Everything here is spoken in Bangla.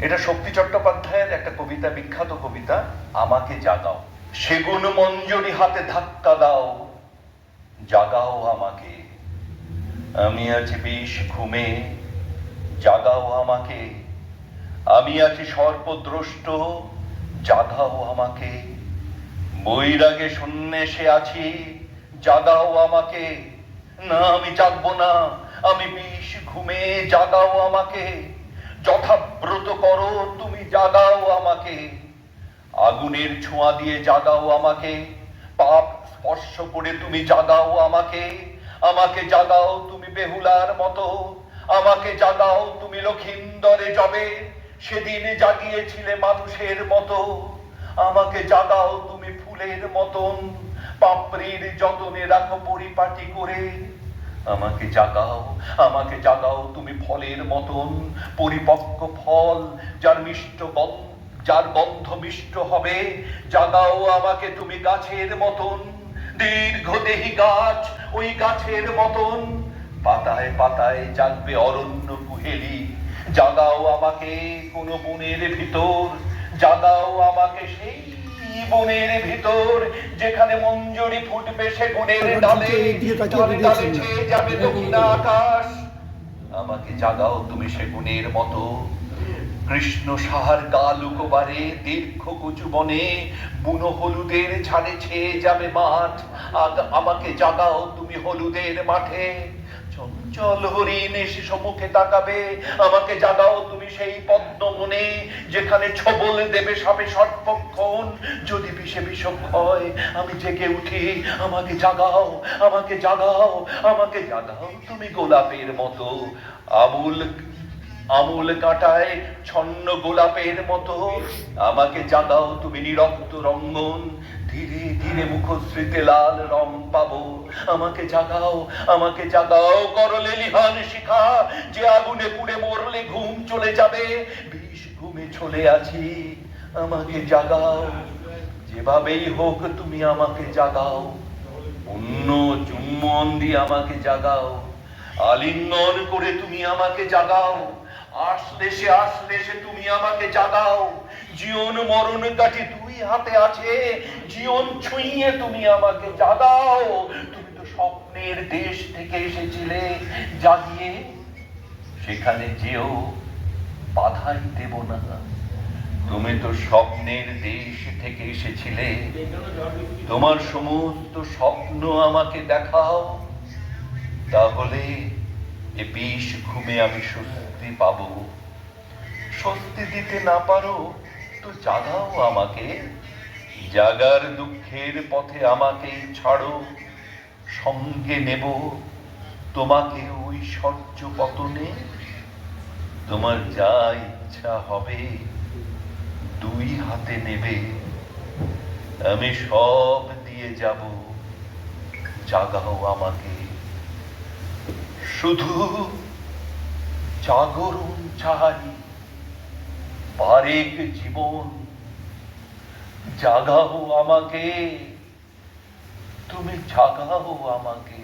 এটা শক্তি চট্টোপাধ্যায়ের একটা কবিতা, বিখ্যাত কবিতা, আমাকে জাগাও। সেগুন মঞ্জরি হাতে ধাক্কা দাও, জাগাও আমাকে। আমি আছি বিষ ঘুমে, জাগাও আমাকে। আমি আছি সর্পদ্রষ্ট, জাগাও আমাকে। বৈরাগে সন্ন্যাসে আছি, জাগাও আমাকে। না, আমি জাগবো না, আমি বিষ ঘুমে, জাগাও আমাকে। যথাব্রত করো, তুমি জাগাও আমাকে। আগুনের ছোঁয়া দিয়ে জাগাও আমাকে। পাপ স্পর্শ করে তুমি জাগাও আমাকে। আমাকে জাগাও তুমি বেহুলার মতো। আমাকে জাগাও তুমি লক্ষিন্দরে যাবে। সেদিন জাগিয়েছিলে মানুষের মতো। আমাকে জাগাও তুমি ফুলের মতন। পাপড়ির যতনে রাখো পরিপাটি করে। আমাকে জাগাও আমাকে জাগাও তুমি ফলের মতন। পরিপক্ক ফল যার মিষ্ট যার গন্ধ মিষ্ট হবে, জাগাও আমাকে তুমি গাছের মতন। দীর্ঘদেহী গাছ ওই গাছের মতন। পাতায় পাতায় জাগবে অরণ্য কুহেলি, জাগাও আমাকে কোন বনের ভিতর, জাগাও আমাকে সেই বনের ভিতর যেখানে মঞ্জরি ফুটবে সে গুণের ডালে ডালে ছেয়ে যাবে দক্ষিণ আকাশ। আমাকে জাগাও তুমি সে গুণের মতো। কৃষ্ণ সাহার গালুকবারে দীর্ঘ কুচু বনে বুনো হলুদের ঝাড়ে ছেয়ে যাবে মাঠ। আগ আমাকে জাগাও তুমি হলুদের মাঠে। চঞ্চল হরিণ এসে সম্মুখে তাকাবে। আমাকে জাগাও তুমি সেই পদ্ম মনে যেখানে ছবল দেবে সাপে সর্বক্ষণ যদি বিষে বিষক হয়, আমি জেগে উঠি। আমাকে জাগাও আমাকে জাগাও আমাকে জাগাও তুমি গোলাপের মতো। আমুল আমুল কাঁটায় ছন্ন গোলাপের মতো। আমাকে জাগাও তুমি নিরক্ত রঙ্গন, ধীরে ধীরে মুখশ্রীতে লাল রং পাবো। আমাকে জাগাও আমাকে জাগাও করলে লিহান শিখা, যে আগুনে পুড়ে মরলে ঘুম চলে যাবে। বিষ ঘুমে চলে আছি, আমাকে জাগাও। যেভাবেই হোক তুমি আমাকে জাগাও। অন্য চুম্বন দিয়ে আমাকে জাগাও। আলিঙ্গন করে তুমি আমাকে জাগাও। আসলে সে আসলে সে তুমি আমাকে জাগাও। জীবন মরণ কাঠি দুই হাতে আছে। জীবন ছুঁয়ে তুমি আমাকে জাগাও। তুমি তো স্বপ্নের দেশ থেকে এসেছিলে। জাগিয়ে সেখানে যেও, বাধাই দেব না। তুমি তো স্বপ্নের দেশ থেকে এসেছিলে। তোমার সমস্ত স্বপ্ন আমাকে দেখাও। তাহলে এ বিষ ঘুমে আমি স্বস্তি পাব। স্বস্তি দিতে না পারো, তো জাগাও আমাকে। জাগার দুঃখের পথে আমাকে ছাড়ো, সঙ্গে নেব তোমাকে ওই সহ্য পতনে। তোমার যা ইচ্ছা হবে, দুই হাতে নেবে। আমি সব দিয়ে যাব, জাগাও আমাকে। শুধু জাগরণ চাই বারেক জীবন জাগাও আমাকে তুমি জাগাও আমাকে।